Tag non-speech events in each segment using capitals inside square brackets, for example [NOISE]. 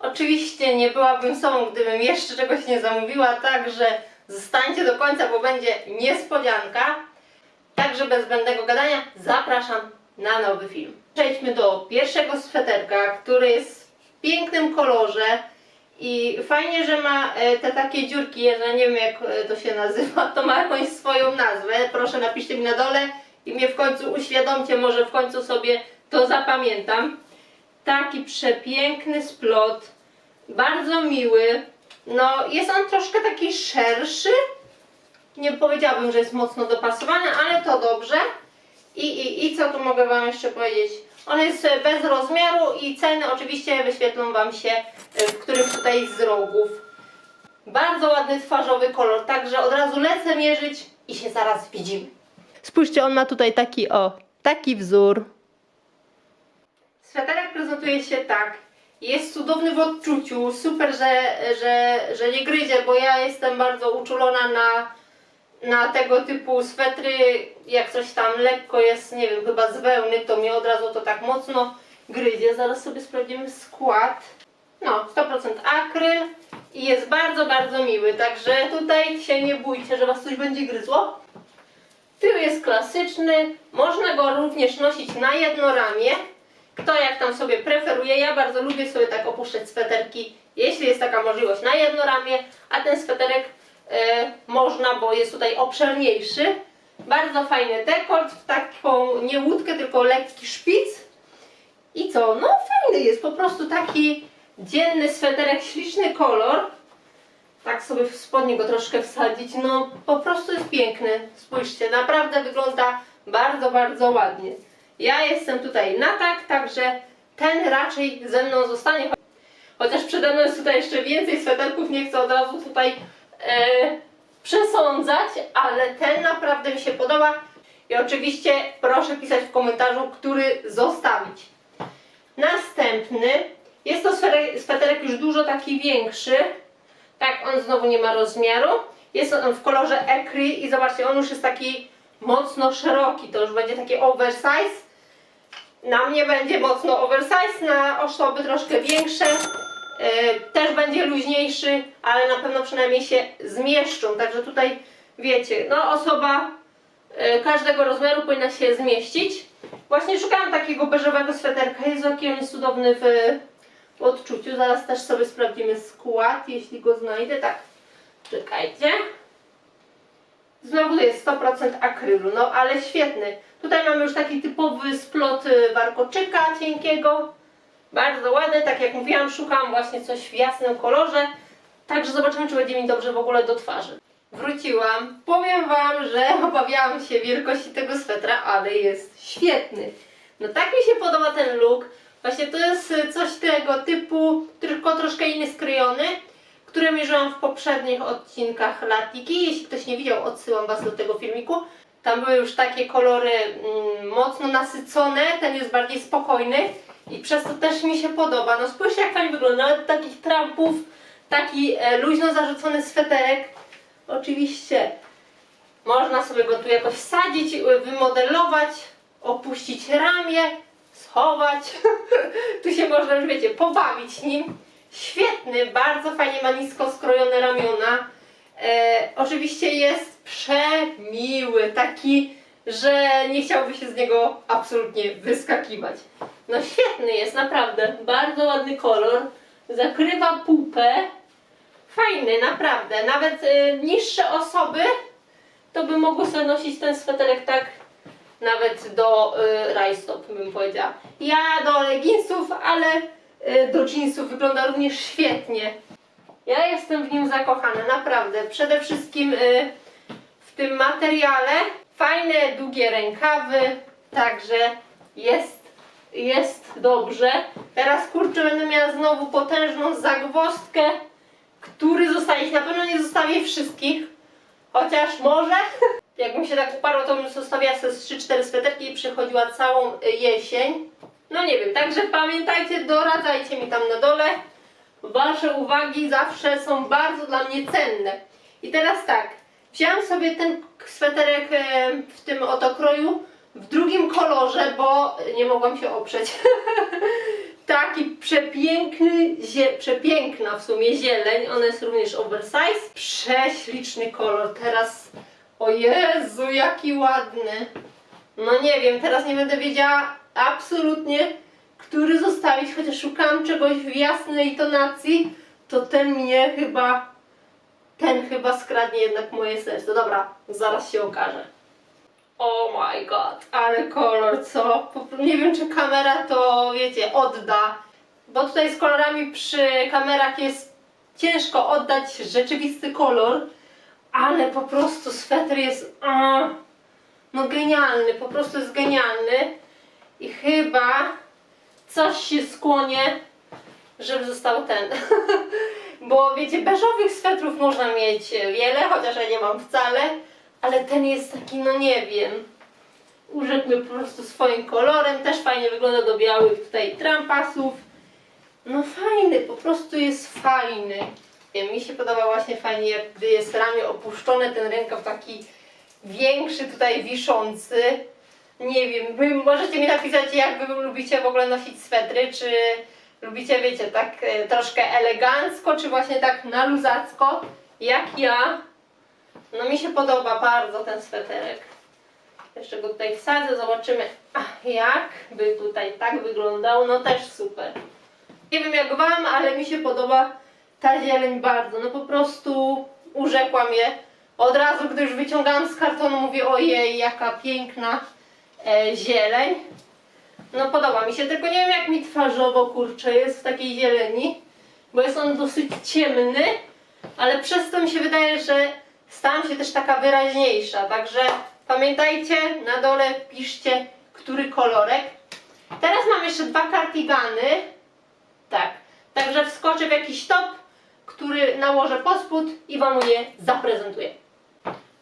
Oczywiście nie byłabym sobą, gdybym jeszcze czegoś nie zamówiła, także zostańcie do końca, bo będzie niespodzianka. Także bez zbędnego gadania zapraszam na nowy film. Przejdźmy do pierwszego sweterka, który jest w pięknym kolorze i fajnie, że ma e, te takie dziurki, ja nie wiem jak e, to się nazywa, to ma jakąś swoją nazwę. Proszę napiszcie mi na dole i mnie w końcu uświadomcie, może w końcu sobie to zapamiętam. Taki przepiękny splot, bardzo miły. No, jest on troszkę taki szerszy. Nie powiedziałabym, że jest mocno dopasowany, ale to dobrze. I, i, I co tu mogę Wam jeszcze powiedzieć? On jest bez rozmiaru i ceny oczywiście wyświetlą Wam się e, w którymś tutaj z rogów. Bardzo ładny twarzowy kolor, także od razu lecę mierzyć i się zaraz widzimy. Spójrzcie, on ma tutaj taki o, taki wzór. Sweterek prezentuje się tak. Jest cudowny w odczuciu. Super, że, że, że nie gryzie, bo ja jestem bardzo uczulona na, na tego typu swetry. Jak coś tam lekko jest, nie wiem, chyba z wełny, to mnie od razu to tak mocno gryzie. Zaraz sobie sprawdzimy skład. No, 100% akryl i jest bardzo, bardzo miły. Także tutaj się nie bójcie, że was coś będzie gryzło. Tył jest klasyczny, można go również nosić na jedno ramię. Kto jak tam sobie preferuje, ja bardzo lubię sobie tak opuszczać sweterki, jeśli jest taka możliwość na jedno ramię, a ten sweterek e, można, bo jest tutaj obszerniejszy. Bardzo fajny dekolt, w taką nie łódkę, tylko lekki szpic. I co? No fajny jest, po prostu taki dzienny sweterek, śliczny kolor. Tak sobie w spodnie go troszkę wsadzić, no po prostu jest piękny. Spójrzcie, naprawdę wygląda bardzo, bardzo ładnie. Ja jestem tutaj na tak, także ten raczej ze mną zostanie. Chociaż przede mną jest tutaj jeszcze więcej sweterków, nie chcę od razu tutaj e, przesądzać, ale ten naprawdę mi się podoba. I oczywiście proszę pisać w komentarzu, który zostawić. Następny, jest to sweterek, już dużo taki większy. Tak, on znowu nie ma rozmiaru. Jest on w kolorze ecru i zobaczcie, on już jest taki mocno szeroki. To już będzie taki oversize. Na mnie będzie mocno oversize, na osoby troszkę większe yy, też będzie luźniejszy, ale na pewno przynajmniej się zmieszczą. Także tutaj wiecie, no osoba yy, każdego rozmiaru powinna się zmieścić. Właśnie szukałam takiego beżowego sweterka. Jezu, jaki on jest cudowny w odczuciu. Zaraz też sobie sprawdzimy skład, jeśli go znajdę. Tak, czekajcie. Znowu jest 100% akrylu, no ale świetny. Tutaj mamy już taki typowy splot y, warkoczyka cienkiego. Bardzo ładny, tak jak mówiłam, szukam właśnie coś w jasnym kolorze. Także zobaczymy, czy będzie mi dobrze w ogóle do twarzy. Wróciłam. Powiem Wam, że [LAUGHS] obawiałam się wielkości tego swetra, ale jest świetny. No tak mi się podoba ten look. Właśnie to jest y, coś tego typu, tylko troszkę inny skrojony, które mierzyłam w poprzednich odcinkach Latiki. Jeśli ktoś nie widział, odsyłam Was do tego filmiku. Tam były już takie kolory mm, mocno nasycone, ten jest bardziej spokojny i przez to też mi się podoba. No spójrzcie jak fajnie wygląda, nawet takich trampów, taki e, luźno zarzucony sweterek. Oczywiście można sobie go tu jakoś wsadzić, y, wymodelować, opuścić ramię, schować. [LAUGHS] tu się można już wiecie, pobawić nim. Świetny, bardzo fajnie ma nisko skrojone ramiona. E, oczywiście jest przemiły, taki, że nie chciałoby się z niego absolutnie wyskakiwać. No świetny jest, naprawdę. Bardzo ładny kolor. Zakrywa pupę. Fajny, naprawdę. Nawet y, niższe osoby to by mogły sobie nosić ten sweterek tak nawet do y, rajstop, bym powiedziała. Ja do leginsów, ale do jeansów wygląda również świetnie. Ja jestem w nim zakochana, naprawdę. Przede wszystkim y, w tym materiale. Fajne, długie rękawy, także jest, jest dobrze. Teraz kurczę, będę miała znowu potężną zagwozdkę, który zostawić. Na pewno nie zostawię wszystkich, chociaż może. [LAUGHS] Jakbym się tak uparła, to bym zostawiała sobie z 3-4 sweterki i przychodziła całą y, jesień. No nie wiem, także pamiętajcie, doradzajcie mi tam na dole. Wasze uwagi zawsze są bardzo dla mnie cenne. I teraz tak, wziąłam sobie ten sweterek e, w tym oto kroju w drugim kolorze, bo nie mogłam się oprzeć. [LAUGHS] taki przepiękny, przepiękna w sumie zieleń, ona jest również oversize. Prześliczny kolor, teraz, o Jezu, jaki ładny. No nie wiem, teraz nie będę wiedziała absolutnie, który zostawić, chociaż szukałam czegoś w jasnej tonacji, to ten mnie chyba, ten chyba skradnie jednak moje serce. Dobra, zaraz się okaże. Oh my god, ale kolor, co? Nie wiem, czy kamera to, wiecie, odda. Bo tutaj z kolorami przy kamerach jest ciężko oddać rzeczywisty kolor, ale po prostu sweter jest a, no genialny, po prostu jest genialny. I chyba coś się skłonie, żeby został ten. [LAUGHS] Bo wiecie, beżowych swetrów można mieć wiele, chociaż ja nie mam wcale, ale ten jest taki, no nie wiem. Urzekł po prostu swoim kolorem, też fajnie wygląda do białych tutaj trampasów. No fajny, po prostu jest fajny. Mi się podoba właśnie fajnie, gdy jest ramię opuszczone, ten rękaw taki większy tutaj wiszący. Nie wiem, wy możecie mi napisać, jak wy lubicie w ogóle nosić swetry, czy lubicie, wiecie, tak e, troszkę elegancko, czy właśnie tak na luzacko, jak ja. No mi się podoba bardzo ten sweterek. Jeszcze go tutaj wsadzę, zobaczymy ach, jak by tutaj tak wyglądał. No też super. Nie wiem jak wam, ale mi się podoba ta zieleń bardzo. No po prostu urzekła mnie. Od razu, gdy już wyciągałam z kartonu, mówię ojej, jaka piękna e, zieleń. No podoba mi się, tylko nie wiem jak mi twarzowo kurczę jest w takiej zieleni, bo jest on dosyć ciemny, ale przez to mi się wydaje, że stałam się też taka wyraźniejsza, także pamiętajcie, na dole piszcie, który kolorek. Teraz mam jeszcze dwa kartigany, tak, także wskoczę w jakiś top, który nałożę pod spód i Wam je zaprezentuję.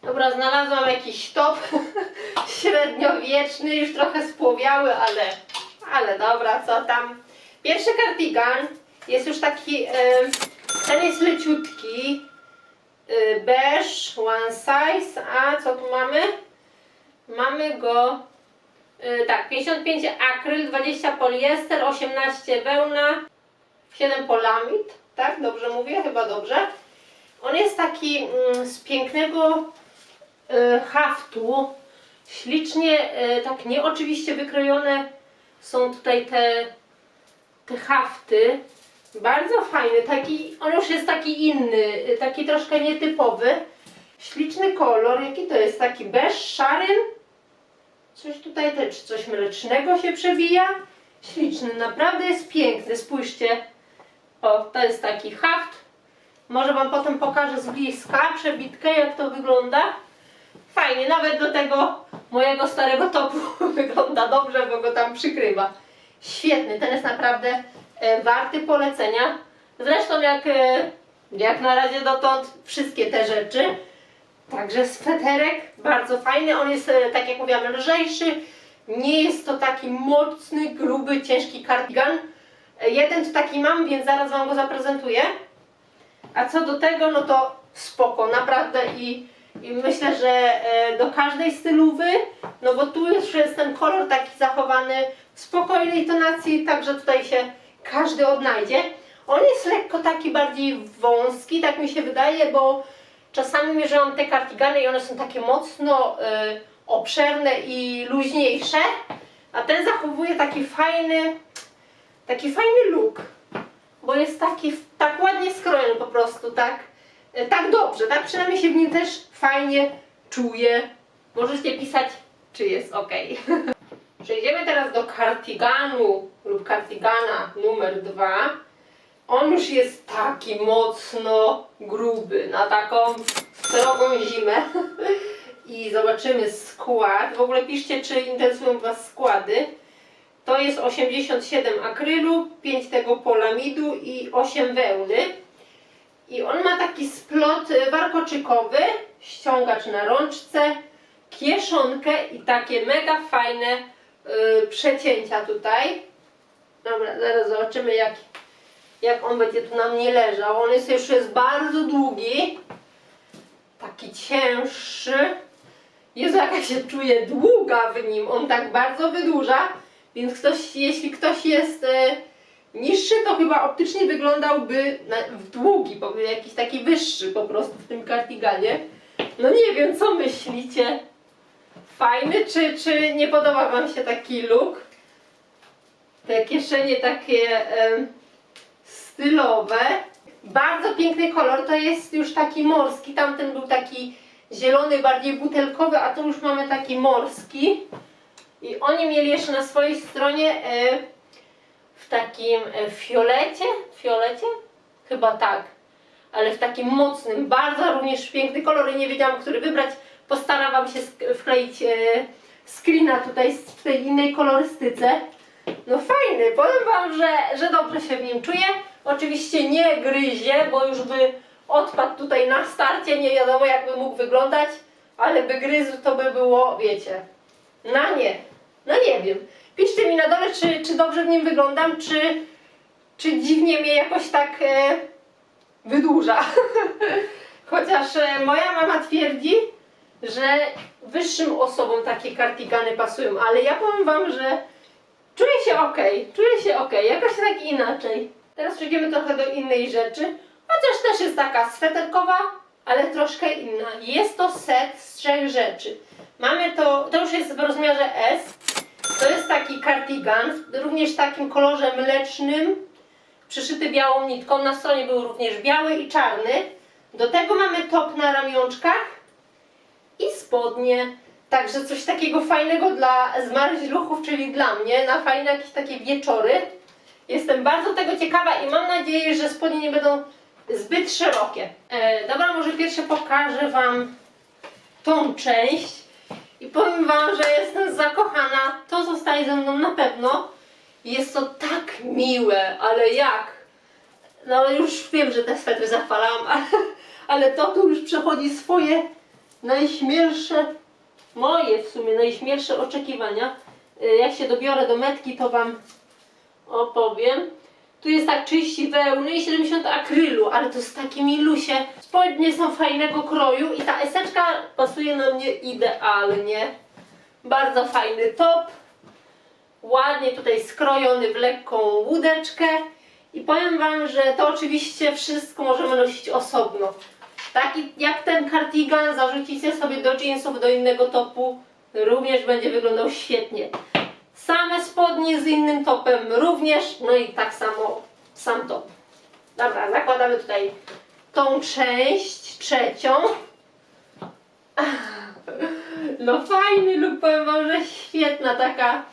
Dobra, znalazłam jakiś top [LAUGHS] średniowieczny, już trochę spłowiały, ale, ale dobra, co tam. Pierwszy kardigan jest już taki, e, ten jest leciutki, e, beige, one size, a co tu mamy? Mamy go, e, tak, 55 akryl, 20 poliester, 18 wełna, 7 polamid, tak? Dobrze mówię? Chyba dobrze. On jest taki mm, z pięknego haftu, ślicznie, e, tak nieoczywiście wykrojone są tutaj te, te hafty. Bardzo fajny, taki, on już jest taki inny, e, taki troszkę nietypowy. Śliczny kolor, jaki to jest? Taki beż, szary? Coś tutaj też, coś mlecznego się przebija. Śliczny, naprawdę jest piękny, spójrzcie. O, to jest taki haft. Może Wam potem pokażę z bliska przebitkę, jak to wygląda. Fajnie, nawet do tego mojego starego topu [LAUGHS] wygląda dobrze, bo go tam przykrywa. Świetny, ten jest naprawdę e, warty polecenia. Zresztą jak, e, jak na razie dotąd wszystkie te rzeczy. Także sweterek bardzo fajny, on jest e, tak jak mówiłam lżejszy. Nie jest to taki mocny, gruby, ciężki kardigan. Jeden tu taki mam, więc zaraz Wam go zaprezentuję. A co do tego, no to spoko, naprawdę i, i myślę, że e, do każdej stylowy, no bo tu już jest ten kolor taki zachowany w spokojnej tonacji, także tutaj się każdy odnajdzie. On jest lekko taki bardziej wąski, tak mi się wydaje, bo czasami mierzyłam te kartigany i one są takie mocno e, obszerne i luźniejsze, a ten zachowuje taki fajny, taki fajny look bo jest taki tak ładnie skrojony po prostu, tak, tak dobrze, tak przynajmniej się w nim też fajnie czuję. Możecie pisać, czy jest ok. [LAUGHS] Przejdziemy teraz do kartiganu lub kartigana numer dwa. On już jest taki mocno gruby na taką srogą zimę. [LAUGHS] I zobaczymy skład. W ogóle piszcie, czy interesują Was składy. To jest 87 akrylu, 5 tego polamidu i 8 wełny. I on ma taki splot y, warkoczykowy, ściągacz na rączce, kieszonkę i takie mega fajne y, przecięcia tutaj. Dobra, zaraz zobaczymy jak, jak on będzie tu na mnie leżał. On jest już jest bardzo długi, taki cięższy. Jezu, jaka się czuje długa w nim. On tak bardzo wydłuża. Więc ktoś, jeśli ktoś jest e, Niższy to chyba optycznie wyglądałby na, w długi, jakiś taki wyższy po prostu w tym kardiganie. No nie wiem, co myślicie? Fajny, czy, czy nie podoba Wam się taki look? Te kieszenie takie stylowe. Bardzo piękny kolor, to jest już taki morski, tamten był taki zielony, bardziej butelkowy, a tu już mamy taki morski. I oni mieli jeszcze na swojej stronie e, w takim e, fiolecie, fiolecie? Chyba tak, ale w takim mocnym, bardzo również piękny kolor i nie wiedziałam, który wybrać. Postaram się wkleić e, screena tutaj w tej innej kolorystyce. No fajny, powiem Wam, że, że dobrze się w nim czuję. Oczywiście nie gryzie, bo już by odpadł tutaj na starcie, nie wiadomo jak by mógł wyglądać, ale by gryzł to by było, wiecie, na nie. No nie wiem. Piszcie mi na dole, czy, czy dobrze w nim wyglądam, czy, czy dziwnie mnie jakoś tak e, wydłuża. [LAUGHS] Chociaż e, moja mama twierdzi, że wyższym osobom takie kardigany pasują, ale ja powiem Wam, że czuję się ok, czuję się ok, jakoś tak inaczej. Teraz przejdziemy trochę do innej rzeczy, chociaż też jest taka sweterkowa, ale troszkę inna. Jest to set z trzech rzeczy. Mamy to, to już jest w rozmiarze S, to jest taki cardigan, również w takim kolorze mlecznym, przyszyty białą nitką. Na stronie był również biały i czarny. Do tego mamy top na ramionczkach i spodnie. Także coś takiego fajnego dla zmarzluchów, czyli dla mnie, na fajne jakieś takie wieczory. Jestem bardzo tego ciekawa i mam nadzieję, że spodnie nie będą zbyt szerokie. E, dobra, może pierwsze pokażę Wam tą część. I powiem Wam, że jestem zakochana. To zostaje ze mną na pewno. Jest to tak miłe, ale jak? No już wiem, że te swetry zachwalałam, [LAUGHS] ale, ale to tu już przechodzi swoje najśmielsze, moje w sumie najśmielsze oczekiwania. Y, Jak się dobiorę do metki, to Wam opowiem. Tu jest tak 30 wełny i 70 akrylu, ale to z takimi lusie. Spodnie są fajnego kroju i ta eseczka pasuje na mnie idealnie. Bardzo fajny top. Ładnie tutaj skrojony w lekką łódeczkę. I powiem Wam, że to oczywiście wszystko możemy nosić osobno. Taki jak ten cardigan, zarzucicie sobie do jeansów, do innego topu. Również będzie wyglądał świetnie. Same spodnie z innym topem również, no i tak samo sam top. Dobra, zakładamy tutaj tą część trzecią. [LAUGHS] No fajny look, powiem wam, że świetna taka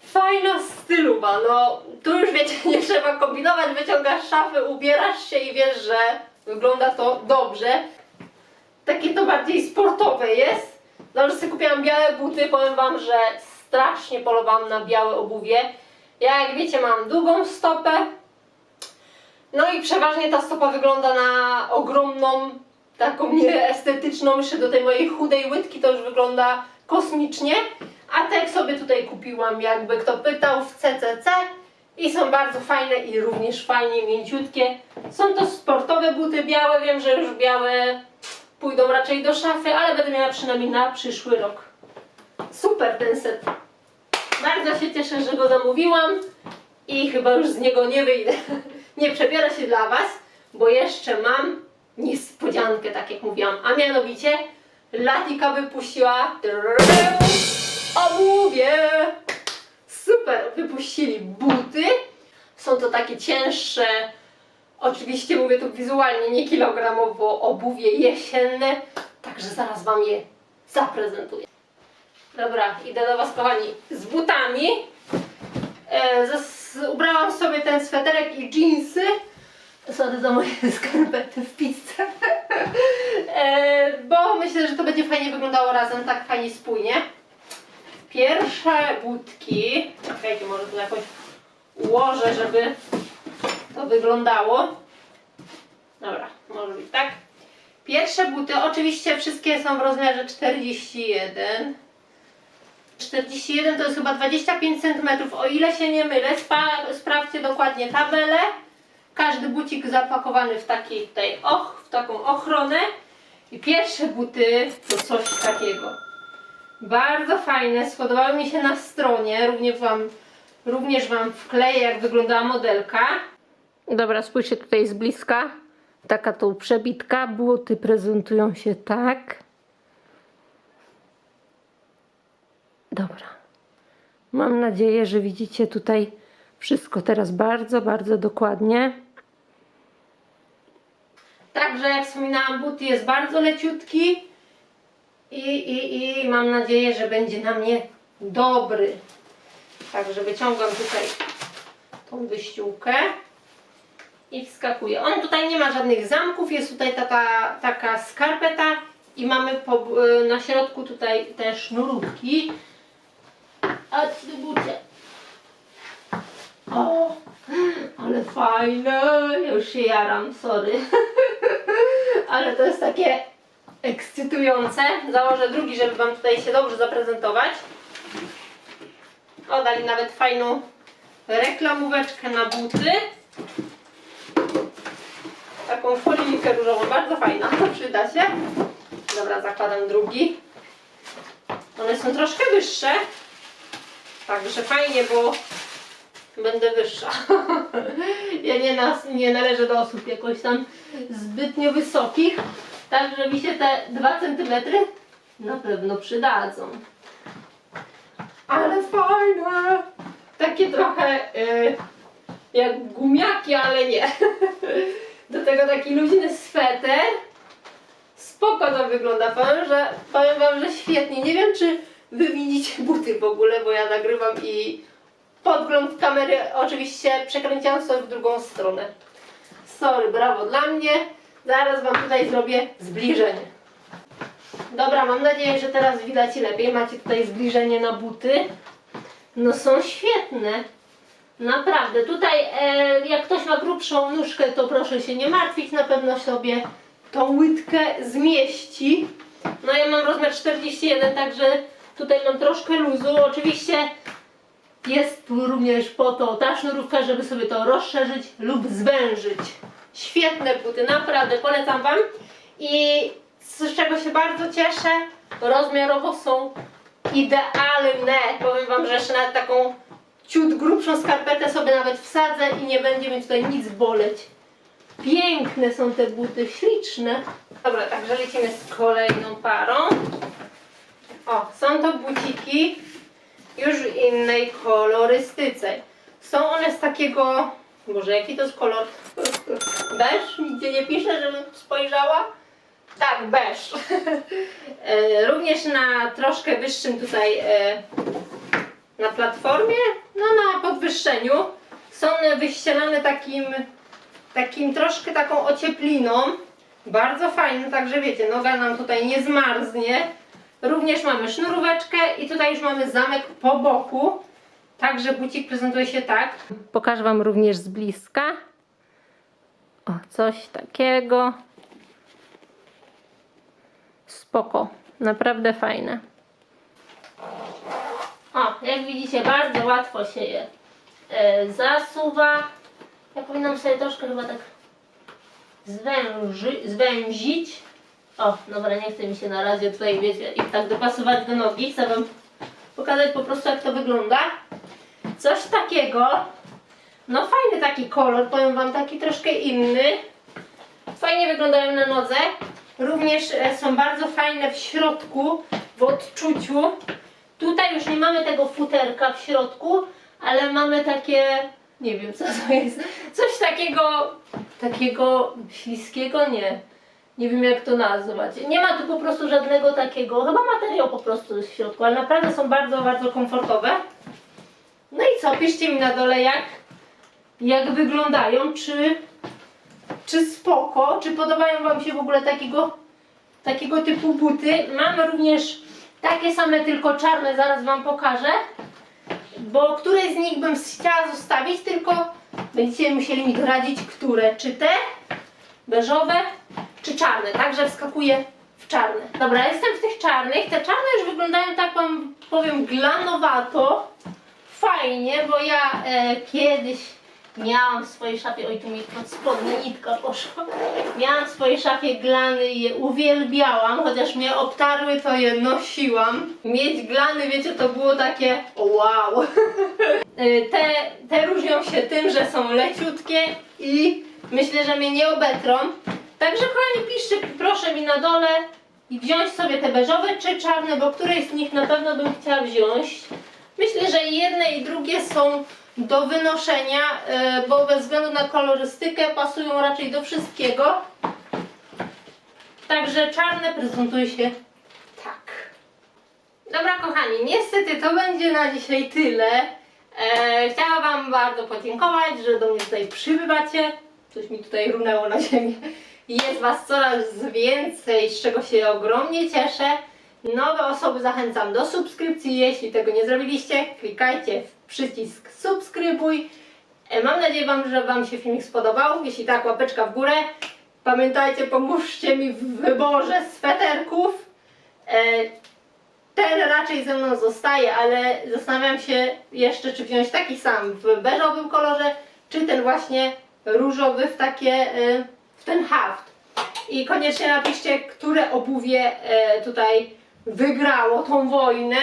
fajna stylowa. No tu już wiecie, [LAUGHS] nie trzeba kombinować, wyciągasz szafy, ubierasz się i wiesz, że wygląda to dobrze. Takie to bardziej sportowe jest. No, że sobie kupiłam białe buty, powiem wam, że strasznie polowałam na białe obuwie. Ja jak wiecie mam długą stopę. No i przeważnie ta stopa wygląda na ogromną, taką nieestetyczną, jeszcze do tej mojej chudej łydki to już wygląda kosmicznie. A te sobie tutaj kupiłam, jakby kto pytał, w CCC. I są bardzo fajne i również fajnie mięciutkie. Są to sportowe buty białe, wiem, że już białe pójdą raczej do szafy, ale będę miała przynajmniej na przyszły rok. Super ten set. Bardzo się cieszę, że go zamówiłam i chyba już z niego nie wyjdę. [LAUGHS] Nie przebiorę się dla Was, bo jeszcze mam niespodziankę, tak jak mówiłam. A mianowicie Latika wypuściła obuwie. Super, wypuścili buty. Są to takie cięższe, oczywiście mówię tu wizualnie, nie kilogramowo, obuwie jesienne. Także zaraz Wam je zaprezentuję. Dobra, idę do Was kochani z butami. E, ubrałam sobie ten sweterek i jeansy. Sorry za moje skarpety w pizzce. e, bo myślę, że to będzie fajnie wyglądało razem, tak fajnie spójnie. Pierwsze budki. Czekajcie, może tu jakoś ułożę, żeby to wyglądało. Dobra, może być tak. Pierwsze buty, oczywiście wszystkie są w rozmiarze 41. 41 to jest chyba 25 cm, o ile się nie mylę. Spa- sprawdźcie dokładnie tabelę. Każdy bucik zapakowany w taki tutaj och, w taką ochronę. I pierwsze buty to coś takiego. Bardzo fajne, spodobały mi się na stronie, również Wam Również Wam wkleję, jak wyglądała modelka. Dobra, spójrzcie tutaj z bliska. Taka tu przebitka. Buty prezentują się tak. Dobra. Mam nadzieję, że widzicie tutaj wszystko teraz bardzo, bardzo dokładnie. Także jak wspominałam, but jest bardzo leciutki i, i, i mam nadzieję, że będzie na mnie dobry. Także wyciągam tutaj tą wyściółkę i wskakuję. On tutaj nie ma żadnych zamków, jest tutaj taka, taka skarpeta i mamy po, na środku tutaj te sznurówki. A ty bucie. O, ale fajne. Już się jaram, sorry. [LAUGHS] ale to jest takie ekscytujące. Założę drugi, żeby Wam tutaj się dobrze zaprezentować. O, dali nawet fajną reklamóweczkę na buty. Taką folijkę różową, bardzo fajna, [LAUGHS] przyda się. Dobra, zakładam drugi. One są troszkę wyższe. Także fajnie, bo będę wyższa. [LAUGHS] ja nie, nas, nie należę do osób jakoś tam zbytnio wysokich. Także mi się te 2 cm na pewno przydadzą. Ale fajne! Takie trochę y, jak gumiaki, ale nie. [LAUGHS] Do tego taki luźny sweter. Spoko to wygląda. Powiem, że, powiem wam, że świetnie. Nie wiem, czy wy widzicie buty w ogóle, bo ja nagrywam i podgląd kamery oczywiście przekręciłam sobie w drugą stronę. Sorry, brawo dla mnie. Zaraz wam tutaj zrobię zbliżenie. Dobra, mam nadzieję, że teraz widać lepiej. Macie tutaj zbliżenie na buty. No są świetne. Naprawdę. Tutaj e, jak ktoś ma grubszą nóżkę, to proszę się nie martwić. Na pewno sobie tą łydkę zmieści. No ja mam rozmiar 41, także tutaj mam troszkę luzu. Oczywiście jest tu również po to ta sznurówka, żeby sobie to rozszerzyć lub zwężyć. Świetne buty, naprawdę polecam Wam. I z czego się bardzo cieszę, rozmiarowo są idealne. Powiem Wam, że jeszcze nawet taką ciut grubszą skarpetę sobie nawet wsadzę i nie będzie mi tutaj nic boleć. Piękne są te buty, śliczne. Dobra, także lecimy z kolejną parą. O, są to buciki już w innej kolorystyce. Są one z takiego, Boże, jaki to jest kolor? [LAUGHS] Beż? Nigdzie nie pisze, żebym spojrzała. Tak, beż. [LAUGHS] E, Również na troszkę wyższym tutaj e, na platformie, no na podwyższeniu są one wyścielane takim, takim troszkę taką ociepliną. Bardzo fajne, także wiecie, noga nam tutaj nie zmarznie. Również mamy sznuróweczkę i tutaj już mamy zamek po boku. Także bucik prezentuje się tak. Pokażę Wam również z bliska. O, coś takiego. Spoko, naprawdę fajne. O, jak widzicie, bardzo łatwo się je e, zasuwa. Ja powinnam sobie troszkę chyba tak zwęży, zwęzić. O, dobra, nie chce mi się na razie tutaj, wiecie, ich tak dopasować do nogi. Chcę Wam pokazać po prostu, jak to wygląda. Coś takiego. No fajny taki kolor, powiem Wam, taki troszkę inny. Fajnie wyglądają na nodze. Również e, są bardzo fajne w środku, w odczuciu. Tutaj już nie mamy tego futerka w środku, ale mamy takie, nie wiem co to jest, coś takiego, takiego śliskiego, nie. Nie wiem jak to nazwać. Nie ma tu po prostu żadnego takiego, chyba materiał po prostu jest w środku, ale naprawdę są bardzo, bardzo komfortowe. No i co, piszcie mi na dole jak, jak wyglądają, czy, czy spoko, czy podobają Wam się w ogóle takiego, takiego typu buty. Mamy również takie same, tylko czarne, zaraz Wam pokażę. Bo któreś z nich bym chciała zostawić, tylko będziecie musieli mi doradzić, które. Czy te beżowe, czarne. Także wskakuję w czarne. Dobra, jestem w tych czarnych. Te czarne już wyglądają tak wam powiem glanowato. Fajnie, bo ja e, kiedyś Miałam w swojej szafie, oj tu mi pod spodnie nitka poszła. Miałam w swojej szafie glany i je uwielbiałam, chociaż mnie obtarły, to je nosiłam. Mieć glany, wiecie, to było takie wow. Y, [LAUGHS] te, te różnią się tym, że są leciutkie i myślę, że mnie nie obetrą. Także kochani, piszcie proszę mi na dole i wziąć sobie te beżowe czy czarne, bo któreś z nich na pewno bym chciała wziąć. Myślę, że jedne i drugie są do wynoszenia, e, bo bez względu na kolorystykę pasują raczej do wszystkiego. Także czarne prezentuje się tak. Dobra kochani, niestety to będzie na dzisiaj tyle. E, chciałam Wam bardzo podziękować, że do mnie tutaj przybywacie. Coś mi tutaj runęło na ziemię. Jest Was coraz więcej, z czego się ogromnie cieszę. Nowe osoby zachęcam do subskrypcji. Jeśli tego nie zrobiliście, klikajcie w przycisk subskrybuj. E, Mam nadzieję, wam, że Wam się filmik spodobał. Jeśli tak, łapeczka w górę. Pamiętajcie, pomóżcie mi w wyborze sweterków. E, ten raczej ze mną zostaje, ale zastanawiam się jeszcze, czy wziąć taki sam w beżowym kolorze, czy ten właśnie różowy w takie, e, ten haft. I koniecznie napiszcie, które obuwie e, tutaj wygrało tą wojnę.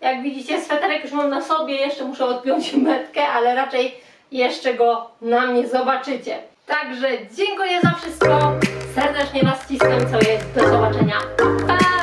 Jak widzicie, sweterek już mam na sobie, jeszcze muszę odpiąć metkę, ale raczej jeszcze go na mnie zobaczycie. Także dziękuję za wszystko. Serdecznie Was ściskam, co jest do